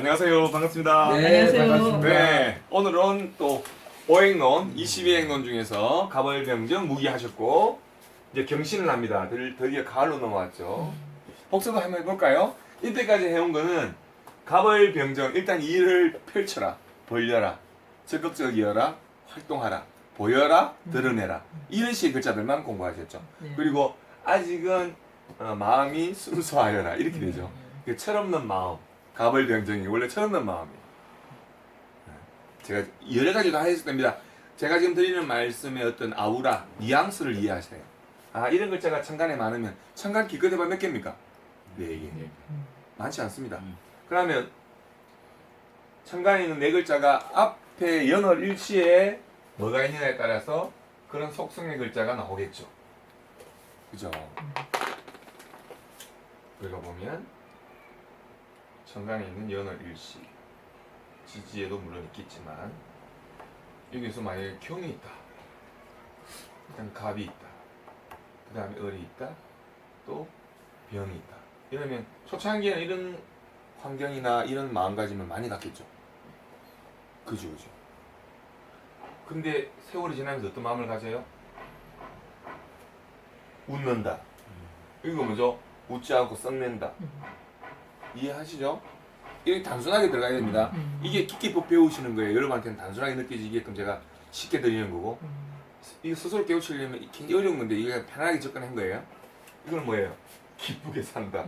안녕하세요. 반갑습니다. 네, 안녕하세요. 반갑습니다. 네, 오늘은 또 오행론 22행론 중에서 가벌병정 무기하셨고 이제 경신을 합니다. 드- 드디어 가을로 넘어왔죠. 복습을 한번 해볼까요? 이때까지 해온 거는 가벌병정 일단 일을 펼쳐라, 벌려라, 적극적이어라, 활동하라, 보여라, 드러내라 이런 식의 글자들만 공부하셨죠. 네. 그리고 아직은 어, 마음이 순수하여라 이렇게 되죠. 그 철없는 마음, 가벌병정이 원래 철없는 마음이에요. 네. 제가 여러 가지 다 했을 겁니다. 제가 지금 드리는 말씀의 어떤 아우라, 뉘앙스를 이해하세요. 아 이런 글자가 천간에 많으면 천간 기껏 해봐 몇 개입니까? 네 개. 많지 않습니다. 음. 그러면 천간에 있는 네 글자가 앞에 연월 일치에 뭐가 있느냐에 따라서 그런 속성의 글자가 나오겠죠. 그죠? 우리가 보면 천간에 있는 연월 일시 지지에도 물론 있겠지만 여기서 만약에 경이 있다. 일단 갑이 있다. 그 다음에 을이 있다. 또 병이 있다. 이러면 초창기에는 이런 환경이나 이런 마음가짐을 많이 갖겠죠. 그죠, 그죠. 근데 세월이 지나면서 어떤 마음을 가져요? 웃는다. 이거 뭐죠? 웃지 않고 썩낸다. 이해하시죠? 이게 단순하게 들어가야 됩니다. 음. 이게 깊게 배우시는 거예요. 여러분한테는 단순하게 느껴지게끔 제가 쉽게 드리는 거고. 이거 스스로 깨우치려면 굉장히 어려운 건데 이게 편하게 접근한 거예요. 이건 뭐예요? 기쁘게 산다.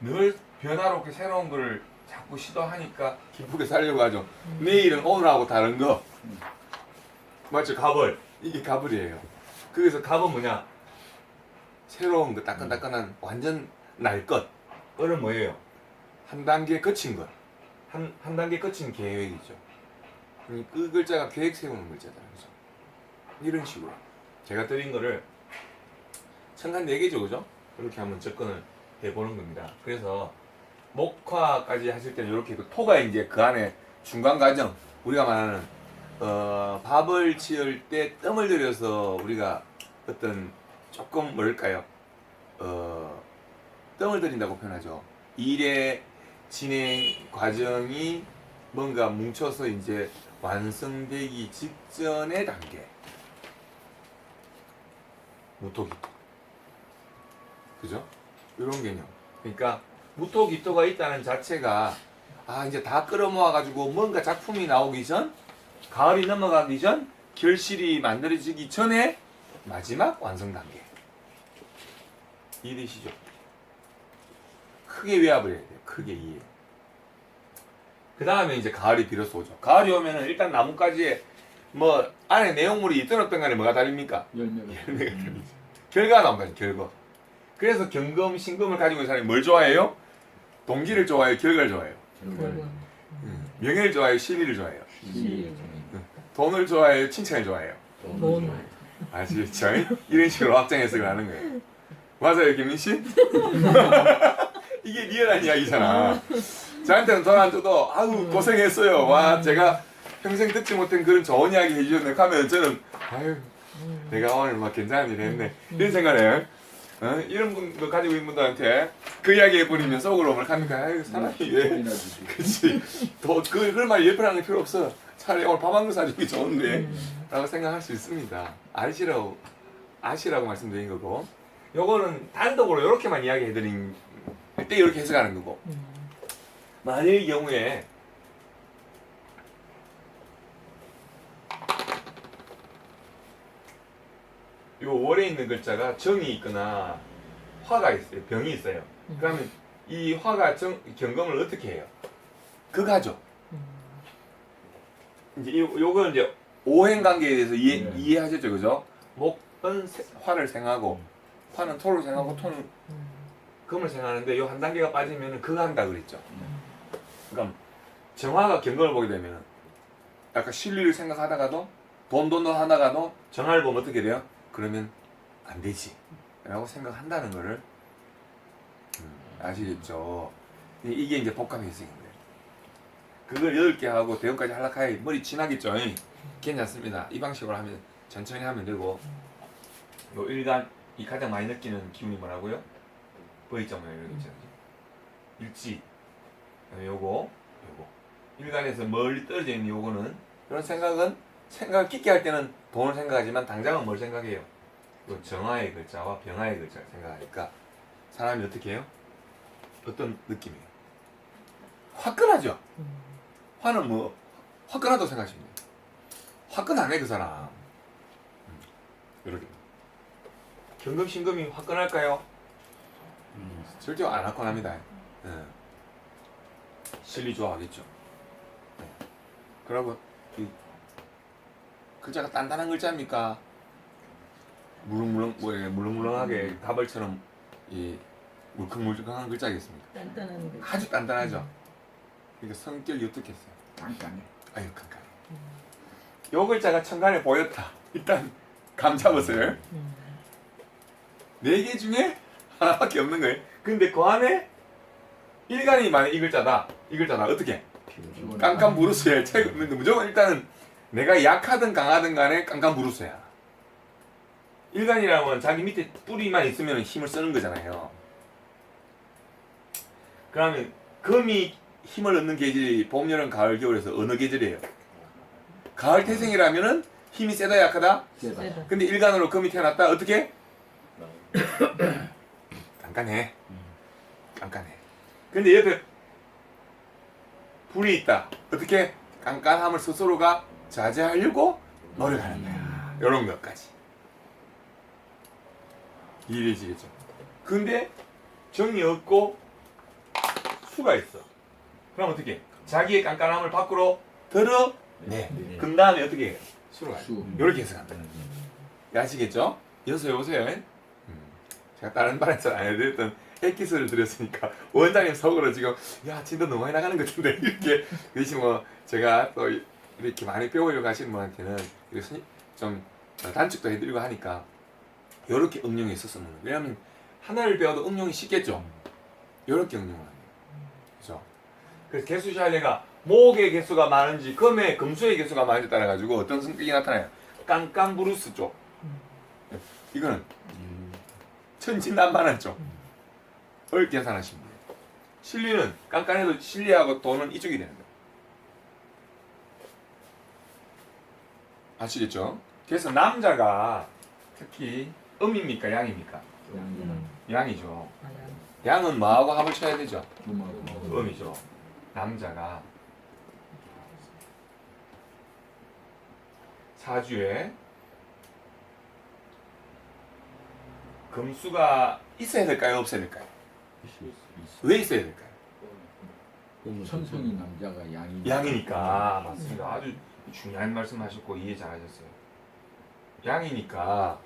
늘 변화롭게 새로운 거를 자꾸 시도하니까 기쁘게 살려고 하죠. 내일은 오늘하고 다른 거. 맞죠? 갑을. 이게 갑을이에요. 그래서 갑은 뭐냐? 새로운 거, 따끈따끈한 완전 날 것. 을은 뭐예요? 한 단계 거친 것. 한, 한 단계 거친 계획이죠. 이- 그 글자가 계획 세우는 글자잖아요. 그죠? 이런 식으로. 제가 드린 거를 천간 4개죠, 그죠? 그렇게 한번 접근을 해보는 겁니다. 그래서 목화까지 하실 때는 이렇게 있고 토가 이제 그 안에 중간 과정 우리가 말하는 어, 밥을 지을 때 뜸을 들여서 우리가 어떤 조금 뭘까요? 어, 뜸을 들인다고 표현하죠. 일의 진행 과정이 뭔가 뭉쳐서 이제 완성되기 직전의 단계. 무토기토. 그죠? 이런 개념. 그러니까 무토기토가 있다는 자체가 아 이제 다 끌어모아 가지고 뭔가 작품이 나오기 전 가을이 넘어가기 전 결실이 만들어지기 전에 마지막 완성 단계. 이해되시죠? 크게 외압을 해야 돼요. 크게 이해. 그 다음에 이제 가을이 비로소 오죠. 가을이 오면은 일단 나뭇가지에 뭐 안에 내용물이 있든 없든 간에 뭐가 다릅니까? 열매가 열매가 다르죠. 결과가 나온다는 결과. 그래서 경금, 신금을 가지고 있는 사람이 뭘 좋아해요? 동기를 좋아해요? 결과를 좋아해요? 결과를 명예를 좋아해요? 시리를 좋아해요? 시리를 돈을 좋아해요? 칭찬을 좋아해요? 돈. 아시겠죠? 이런 식으로 확장 해석을 하는 거예요. 맞아요, 김민 씨? 이게 리얼한 이야기잖아. 저한테는 안 줘도 아우 고생했어요. 와 제가 평생 듣지 못한 그런 좋은 이야기 해주셨네. 하면 저는 아유 내가 오늘 막 괜찮은 일 했네. 이런 생각을 어? 이런 분도 가지고 있는 분들한테 그 이야기 해버리면 속으로 뭘 합니까? 아유 사람이 왜 그치 더그 그런 말 예쁘라는 게 필요 없어. 차라리 오늘 밥 한 그릇 사주기 좋은데 라고 생각할 수 있습니다. 아시라고 아시라고 말씀드린 거고 요거는 단독으로 이렇게만 이야기해드린 때 이렇게 해석하는 거고 만일 경우에 요 월에 있는 글자가 정이 있거나 화가 있어요. 병이 있어요. 그러면 이 화가 정, 경금을 어떻게 해요? 극하죠. 이제 요, 요거 이제 오행 관계에 대해서 이해, 네. 이해하셨죠, 그죠? 목은 세- 화를 생하고 화는 토를 생하고 토는 금을 생하는데 요 한 단계가 빠지면 극한다 그랬죠. 그러니까 정화가 경금을 보게 되면 약간 실리를 생각하다가도 돈돈돈 하다가도 정화를 보면 어떻게 돼요? 그러면 안 되지 라고 생각한다는 거를 음, 아시겠죠? 이- 이게 이제 복합 거예요. 그걸 여덟 개 하고 대형까지 하락하야 머리 지나겠죠? 괜찮습니다. 이 방식으로 하면 천천히 하면 되고 요 일간 이 가장 많이 느끼는 기운이 뭐라고요? 모양 이런 거 있잖아요. 일지 네, 요거 요거 일간에서 멀리 떨어져 있는 요거는 그런 생각은 생각 깊게 할 때는 돈을 생각하지만 당장은 뭘 생각해요? 요 정화의 글자와 병화의 글자를 생각하니까 사람이 어떻게 해요? 어떤 느낌이에요? 화끈하죠? 화는 뭐 화끈하다고 생각하시면 돼요. 화끈하네 그 사람. 음, 이렇게. 경금 신금이 화끈할까요? 음. 절대 안 화끈합니다. 예. 실리 좋아하겠죠. 네. 그리고 이 글자가 단단한 글자입니까? 물렁물렁 뭐 이렇게 물렁물렁하게 가벌처럼 이 물컹물컹한 글자겠습니까? 단단한 거. 아주 단단하죠. 그러니까 성격이 어떻겠어요? 깐깐해. 아유 칸칸. 요 글자가 천간에 보였다. 일단 감 잡으세요. 음. 네개 중에 하나밖에 없는 거예요. 근데 그 안에 일간이 만약 이 글자다. 이 글자다. 어떻게? 깜깜 부르스야. 책 없는데 무조건 일단은 내가 약하든 강하든 간에 깜깜 부르스야. 일간이라면 자기 밑에 뿌리만 있으면 힘을 쓰는 거잖아요. 그러면 금이 힘을 얻는 계절이 봄, 여름, 가을, 겨울에서 어느 계절이에요? 가을 태생이라면은 힘이 세다 약하다? 세다. 근데 일간으로 금이 태어났다 어떻게? 깐깐해 깐깐해 근데 옆에 불이 있다 어떻게? 깐깐함을 스스로가 자제하려고 노력하는 거야 이런 것까지 이해되시겠죠? 근데 정이 없고 수가 있어 그럼 어떻게? 자기의 깐깐함을 밖으로 드러내 네. 그 다음에 어떻게 해요? 수로 가요 수. 이렇게 해석한다 아시겠죠? 여보세요 여보세요 음, 제가 다른 잘안 해도 일단 액기스를 드렸으니까 원장님 속으로 지금 야 진도 너무 많이 나가는 것 같은데. 이렇게 대신 뭐 제가 또 이렇게 많이 배우려고 하시는 분한테는 좀 단축도 해드리고 하니까 이렇게 응용이 있었으면 왜냐하면 하나를 배워도 응용이 쉽겠죠? 이렇게 응용을 합니다. 그죠? 그래서 개수 샤례가 목의 개수가 많은지 금의 금수의 개수가 많은지 따라 가지고 어떤 성격이 나타나요 깡깡 브루스 쪽. 이거는 음. 천진난만한 쪽 어렵게 계산하시면 돼요 실리는 깐깐해도 실리하고 돈은 이쪽이 되는 거예요 아시겠죠? 그래서 남자가 특히 음입니까 양입니까? 음. 양이죠 맞아. 양은 뭐하고 합을 쳐야 되죠? 음이죠 남자가 사주에 금수가 있어야 될까요? 없어야 될까요? 왜 있어야 될까요? 그러면 천성이 남자가 양이. 양이니까 맞습니다. 아주 중요한 말씀하셨고 이해 잘하셨어요. 양이니까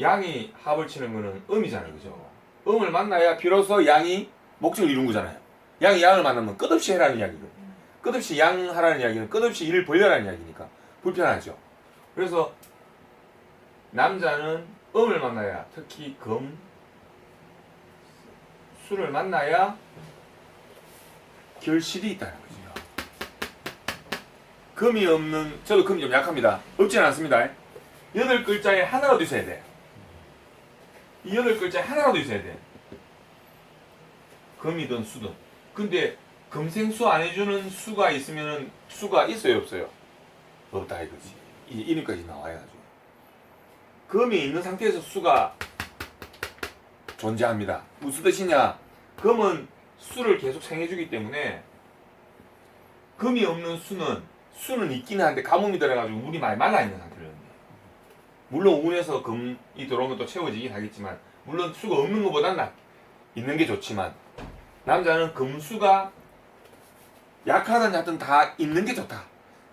양이 합을 치는 거는 음이잖아요, 그죠? 음을 만나야 비로소 양이 목적을 이룬 거잖아요. 양이 양을 만나면 끝없이 해라는 이야기거든요. 끝없이 양하라는 이야기는 끝없이 일을 벌려라는 이야기니까 불편하죠. 그래서 남자는 음을 만나야 특히 금, 수를 만나야 결실이 있다는 거죠. 금이 없는 저도 금이 좀 약합니다. 없지는 않습니다. 여덟 글자에 하나라도 있어야 돼. 이 여덟 글자에 하나라도 있어야 돼. 금이든 수든. 근데 금생수 안 해주는 수가 있으면은 수가 있어요 없어요? 없다 이거지. 이 이름까지 나와야 가지고. 금이 있는 상태에서 수가 존재합니다. 무슨 뜻이냐? 금은 수를 계속 생해주기 때문에 금이 없는 수는 수는 있기는 한데 가뭄이 들어가지고 물이 많이 말라 있는 상태거든요. 물론 운에서 금이 들어오면 또 채워지긴 하겠지만 물론 수가 없는 것보다는 낫, 있는 게 좋지만 남자는 금수가 약하든 얕든 다 있는 게 좋다.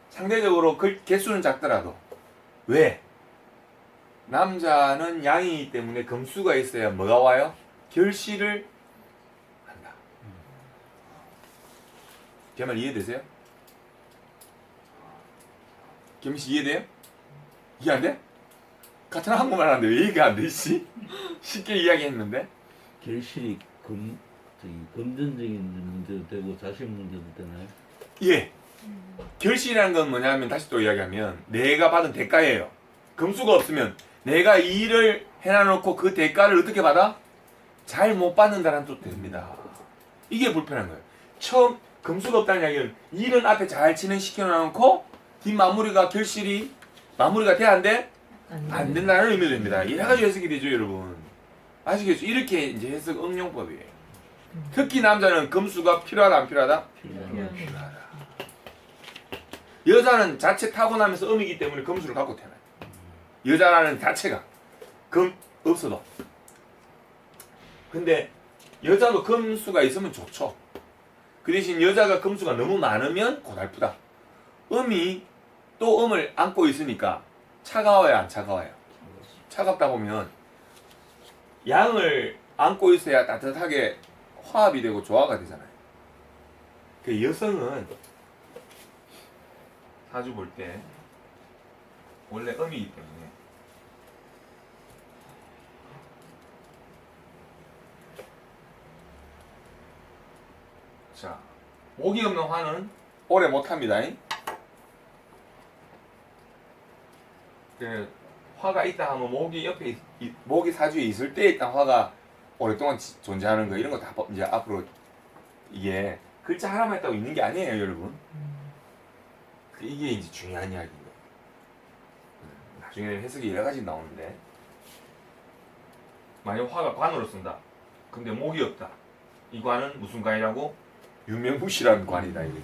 상대적으로 그 개수는 작더라도 왜? 남자는 양이기 때문에 금수가 있어야 뭐가 와요? 결실을 한다. 제 말 이해되세요? 김씨 이해돼요? 이해 안 돼? 같은 한국말 하는데 왜 이해가 안 돼, 씨? 쉽게 이야기했는데? 결실이 금, 저기 금전적인 문제도 되고 자식 문제도 되나요? 예. 결실이라는 건 뭐냐면 다시 또 이야기하면 내가 받은 대가예요. 금수가 없으면 내가 이 일을 해놔놓고 그 대가를 어떻게 받아? 잘 못 받는다는 뜻도 됩니다. 이게 불편한 거예요. 처음 금수가 없다는 이야기는 일은 앞에 잘 진행시켜놓고 뒷 마무리가 결실이 마무리가 돼야 안 돼? 안 된다는 의미가 됩니다. 여러 가지 해석이 되죠, 여러분. 아시겠죠? 이렇게 이제 해석 응용법이에요. 특히 남자는 금수가 필요하다, 안 필요하다? 필요하다. 여자는 자체 타고나면서 음이기 때문에 금수를 갖고 태어나요. 여자라는 자체가 금 없어도. 근데 여자도 금수가 있으면 좋죠. 그 대신 여자가 금수가 너무 많으면 고달프다. 음이 또 음을 안고 있으니까 차가워요, 안 차가워요? 차갑다 보면 양을 안고 있어야 따뜻하게 화합이 되고 조화가 되잖아요. 그 여성은 사주 볼 때 원래 음이기 때문에 자 목이 없는 화는 오래 못합니다. 그 화가 있다 하면 목이 옆에 있- 이- 목이 사주에 있을 때 일단 화가 오랫동안 지- 존재하는 거 이런 거 다 이제 앞으로 이게 글자 하나만 있다고 있는 게 아니에요, 여러분. 그 이게 이제 중요한 이야기인 거예요. 음, 나중에 해석이 여러 가지 나오는데 만약 화가 관으로 쓴다. 근데 목이 없다. 이 관은 무슨 관이라고? 유명무실한 관이다 이거지.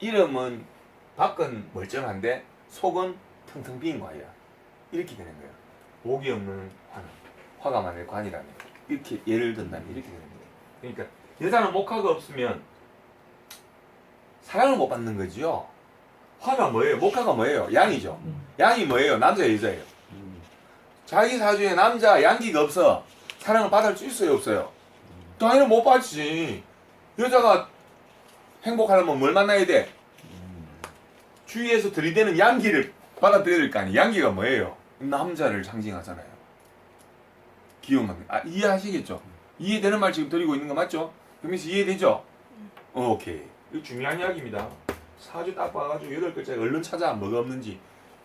이름은 밖은 멀쩡한데 속은 텅텅 빈 관이야. 이렇게 되는 거야. 목이 없는 관은 화가 많은 관이라면 이렇게 예를 든다면 이렇게 되는 거예요. 그러니까 여자는 목화가 없으면 사랑을 못 받는 거지요. 화가 뭐예요? 목화가 뭐예요? 양이죠. 양이 뭐예요? 남자 여자예요. 음. 자기 사주에 남자 양기가 없어 사랑을 받을 수 있어요 없어요? 당연히 못 받지 여자가 행복하려면 뭘 만나야 돼? 주위에서 들이대는 양기를 받아들여야 될 거 아니에요 양기가 뭐예요? 남자를 상징하잖아요 남 아, 이해하시겠죠? 이해되는 말 지금 드리고 있는 거 맞죠? 현민 씨 이해되죠? 어, 오케이 이거 중요한 이야기입니다 사주 딱 봐가지고 여덟 글자에 얼른 찾아 뭐가 없는지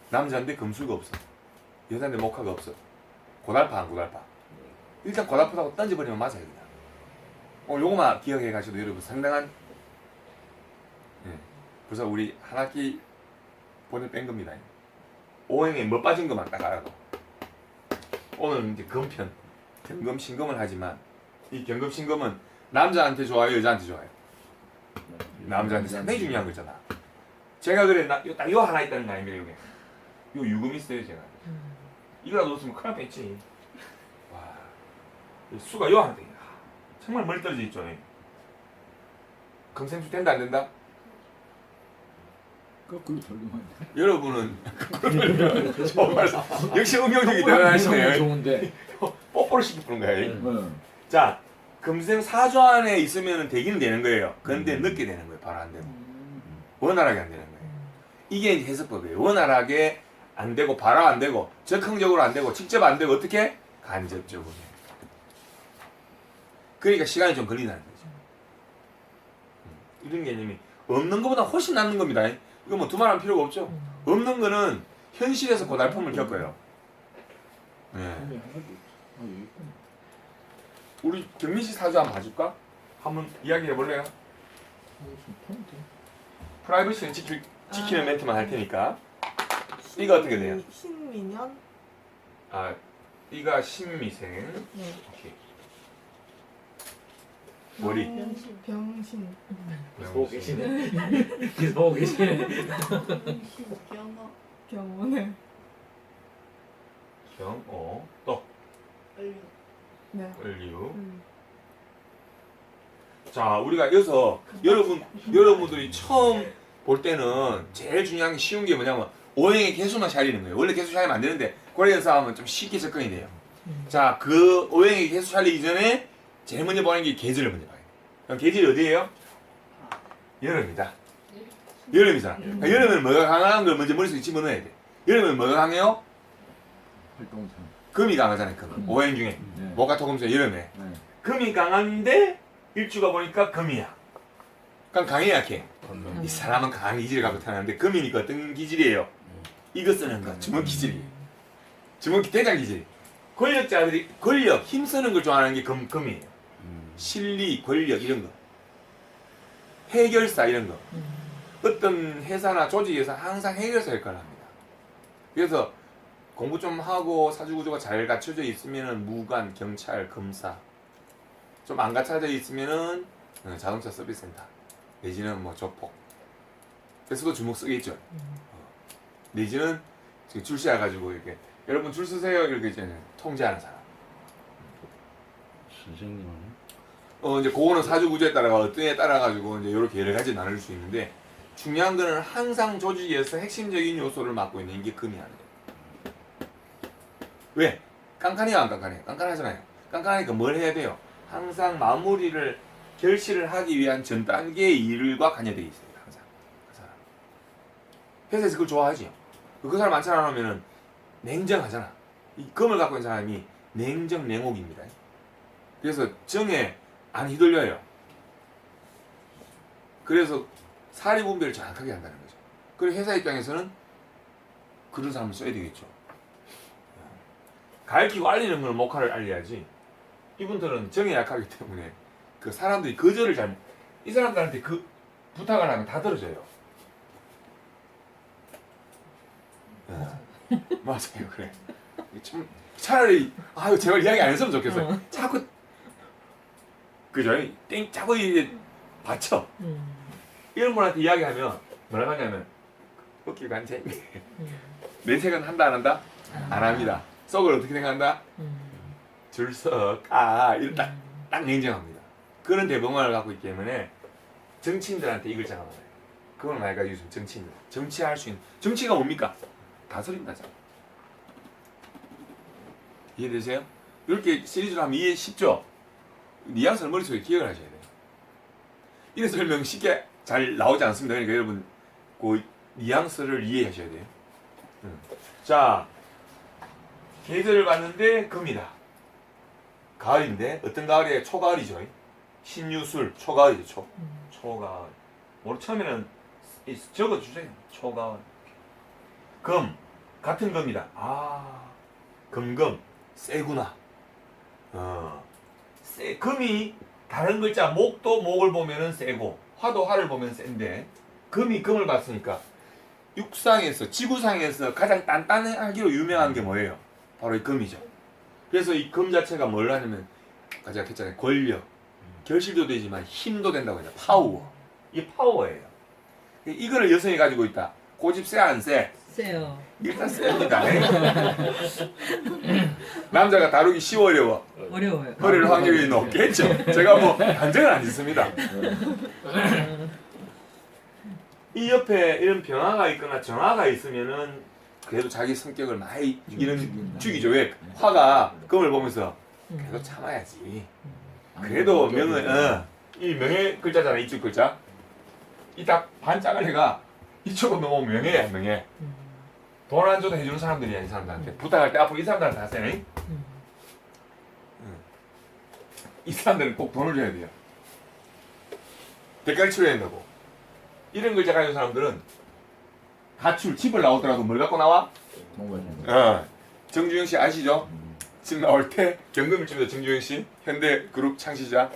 남자인데 금수가 없어 여자인데 목화가 없어. 고달파 안 고달파. 일단 고달프다고 던져버리면 맞아요 오늘 요거만 기억해 가셔도 여러분 상당한 예, 벌써 우리 한 학기 본을 뺀 겁니다. 오행에 뭐 빠진 것만 딱 알아도. 오늘 이제 금편 경금 신금을 하지만 이 경금 신금은 남자한테 좋아요 여자한테 좋아요. 남자한테 상당히 중요한 거잖아. 제가 그래 나딱요 하나 있다는 거 아닙니까 요게. 요 유금 있어요 제가. 이거라도 넣었으면 큰일 뺐지. 와, 이 수가 요 하나 돼. 아, 정말 멀리 떨어져 있죠. 이. 금생수 된다 안 된다? 거꾸로 돌리면 여러분은 정말 역시 응용력이 안 대단하시네요. 좋은데. 뽀뽀를 시키는 거예요. 어. 자, 금생 사주 안에 있으면 되기는 되는 거예요. 근데 늦게 되는 거예요. 바로 안 되고 원활하게 안 되는 거예요. 이게 이제 해석법이에요. 원활하게 안 되고 바로 안 되고 적극적으로 안 되고 직접 안 되고 어떻게 간접적으로. 그러니까 시간이 좀 걸린다는 거죠. 음, 이런 개념이 없는 것보다 훨씬 낫는 겁니다. 이거 뭐 두말할 필요가 없죠. 없는 거는 현실에서 고달픔을 겪어요. 네. 없어. 아, 여기 있구나. 우리 경민 씨 사주 한번 봐줄까? 한번 이야기해 볼래요? 프라이버시는 지킬, 지키는 아. 멘트만 할 테니까. 이거 어떻게 돼요? 신민연? 아, 이가 신미생. 네. 오케이. 머리. 병신. 병신. 보고 계시네. 계속 보고 계시네. 병어. 병원에. 경, 어, 또, 네. 을류. 음. 자, 우리가 여기서 여러분, 여러분들이 처음 볼 때는 제일 중요한 게 쉬운 게 뭐냐면 오행의 개수만 살리는 거예요. 원래 개수 살리면 안 되는데 고래 연습하면 좀 쉽게 접근이 돼요. 자, 그 오행의 개수 살리기 전에 제일 먼저 보는 게 계절을 먼저 봐요. 그럼 계절이 어디예요? 여름이다. 여름이잖아. 그러니까 여름에는 뭐가 강한 걸 먼저 머릿속에 집어넣어야 돼. 여름에는 뭐가 강해요? 활동상. 금이 강하잖아요. 금. 오행 중에 네. 목화 토금수 여름에 네. 금이 강한데 일주가 보니까 금이야. 그럼 강해 약해. 이 사람은 강한 기질을 갖고 태어났는데 금이니까 어떤 기질이에요? 이거 쓰는 거 주먹 기질이에요. 주먹 대장 기질. 권력자들이 권력 힘 쓰는 걸 좋아하는 게 금, 금이에요. 음. 실리, 권력 이런 거. 해결사 이런 거. 음. 어떤 회사나 조직에서 항상 해결사 역할을 합니다. 그래서 공부 좀 하고 사주구조가 잘 갖춰져 있으면은 무관, 경찰, 검사. 좀 안 갖춰져 있으면은 어, 자동차 서비스센터 내지는 뭐 조폭. 그래서도 주목 쓰겠죠. 어. 내지는 지금 줄 서가지고 이렇게 여러분 줄 서세요 이렇게 이제 통제하는 사람. 선생님은 어 이제 그거는 사주 구조에 따라가 어떤 에 따라 가지고 이제 이렇게 여러 가지 나눌 수 있는데 중요한 거는 항상 조직에서 핵심적인 요소를 맡고 있는 게 금이 아니에요. 왜? 깐깐해요, 안 깐깐해요? 깐깐하잖아요. 깐깐하니까 뭘 해야 돼요? 항상 마무리를 결실을 하기 위한 전 단계의 일과 관여되어 있어요. 항상 그 사람. 회사에서 그걸 좋아하지. 그 사람 안 하면은 냉정하잖아. 이 금을 갖고 있는 사람이 냉정 냉옥입니다. 그래서 정에 안 휘둘려요. 그래서 사리 분배를 정확하게 한다는 거죠. 그리고 회사 입장에서는 그런 사람을 써야 되겠죠. 가르치고 알리는 걸 목화를 알려야지. 이분들은 정에 약하기 때문에 그 사람들이 거절을 잘, 이 사람들한테 그 부탁을 하면 다 들어줘요. 예. 맞아요, 그래. 참 차라리 아유 제발 이야기 안 했으면 좋겠어요. 자꾸 그죠? 땡 자꾸 이제 받쳐. 음. 이런 분한테 이야기하면 뭐라 하냐면 웃기고. 음. 내색은 한다 안 한다? 안 합니다. 속을 어떻게 생각한다? 음. 줄서 까 이런 딱, 딱 냉정합니다. 그런 대범함을 갖고 있기 때문에 정치인들한테 이걸. 그걸 많이 가지고 있으면 정치인 정치할 수 있는 정치가 뭡니까? 다스린다잖아. 이해되세요? 이렇게 시리즈로 하면 이해 쉽죠? 뉘앙스를 머릿속에 기억을 하셔야 돼요. 이런 설명 쉽게 잘 나오지 않습니다. 그러니까 여러분 그 뉘앙스를 이해하셔야 돼요. 음. 자, 계절을 봤는데 금이다. 가을인데 어떤 가을이에요? 초가을이죠. 신유술 초가을이죠. 초. 음. 초가을. 뭐 처음에는 이- 적어 주세요. 초가을. 금 같은 금이다. 아 금금 세구나. 어. 세 금이 다른 글자 목도 목을 보면은 세고 화도 화를 보면 센데 금이 금을 봤으니까 육상에서 지구상에서 가장 단단하기로 유명한 게 뭐예요? 바로 이 금이죠. 그래서 이 금 자체가 뭘 하냐면 제가 했잖아요. 권력, 결실도 되지만 힘도 된다고 해요. 파워. 이 파워예요. 이거를 여성이 가지고 있다. 고집 세 안 세? 세요. 일단 셉니다. 남자가 다루기 쉬워 어려워. 어려워요. 버릴 확률이 높겠죠. 제가 뭐 단정은 안 짓습니다. 이 옆에 이런 변화가 있거나 정화가 있으면은 그래도 자기 성격을 많이 이런 죽이죠. 왜 화가 금을 보면서 그래도 참아야지. 그래도 명은 어, 이 명예 글자잖아 이쪽 글자. 이 딱 반짝을 해가 이쪽은 너무 명예야 명예. 음. 돈안 줘도 해주는 사람들이야 이 사람들한테 부탁할 때 앞으로 이 사람들한테 하세요. 음. 이 사람들은 꼭 돈을 줘야 돼요. 대가를 치러야 된다고. 이런 글자 가진 사람들은 가출 집을 나오더라도 뭘 갖고 나와? 어. 정주영 씨 아시죠? 집 나올 때 경금일주입니다. 정주영 씨 현대 그룹 창시자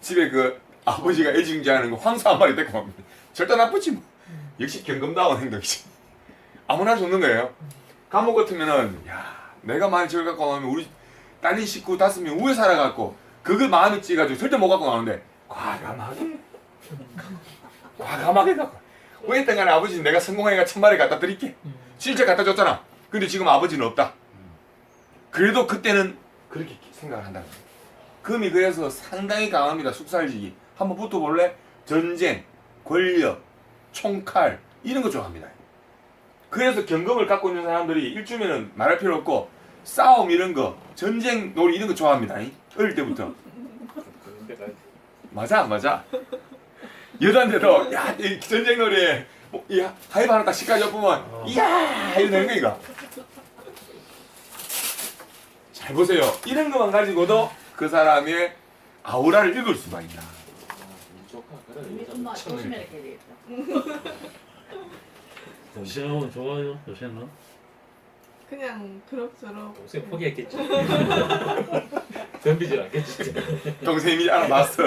집에 그 아버지가 애증자하는 거 황사 한 마리 데리고 갑니다. 절대 나쁘지 뭐. 역시 경금다운 행동이지. 아무나 할 수 없는 거예요. 감옥 같으면은 야 내가 만약 저걸 갖고 나오면 우리 딸린 식구 다섯 명 우에 살아갖고 그거 마음이 찌가지고 절대 못 갖고 나오는데 과감하게? 과감하게 갖고. 왜 했든 간에 아버지는 내가 성공해가 천마리 갖다 드릴게. 음. 실제 갖다 줬잖아. 근데 지금 아버지는 없다. 그래도 그때는 그렇게 생각을 거예요. 금이 그래서 상당히 강합니다 숙살지기. 한번 붙어볼래? 전쟁, 권력, 총칼 이런 거 좋아합니다 그래서 경금을 갖고 있는 사람들이 일주면은 말할 필요 없고 싸움 이런 거 전쟁 놀이 이런 거 좋아합니다. 어릴 때부터. 맞아 안 맞아? 여자인데도 야 이 전쟁 놀이에 뭐, 이 하이브 하나 딱 시까지 엎으면 이야 이러는 거 이거 잘 보세요. 이런 것만 가지고도 그 사람의 아우라를 읽을 수가 있다 조심해야 되겠다. 요새는 좋아요. 요새는 그냥 그럭저럭 동생 포기했겠지. 덤비질 않겠지. 동생이 알아봤어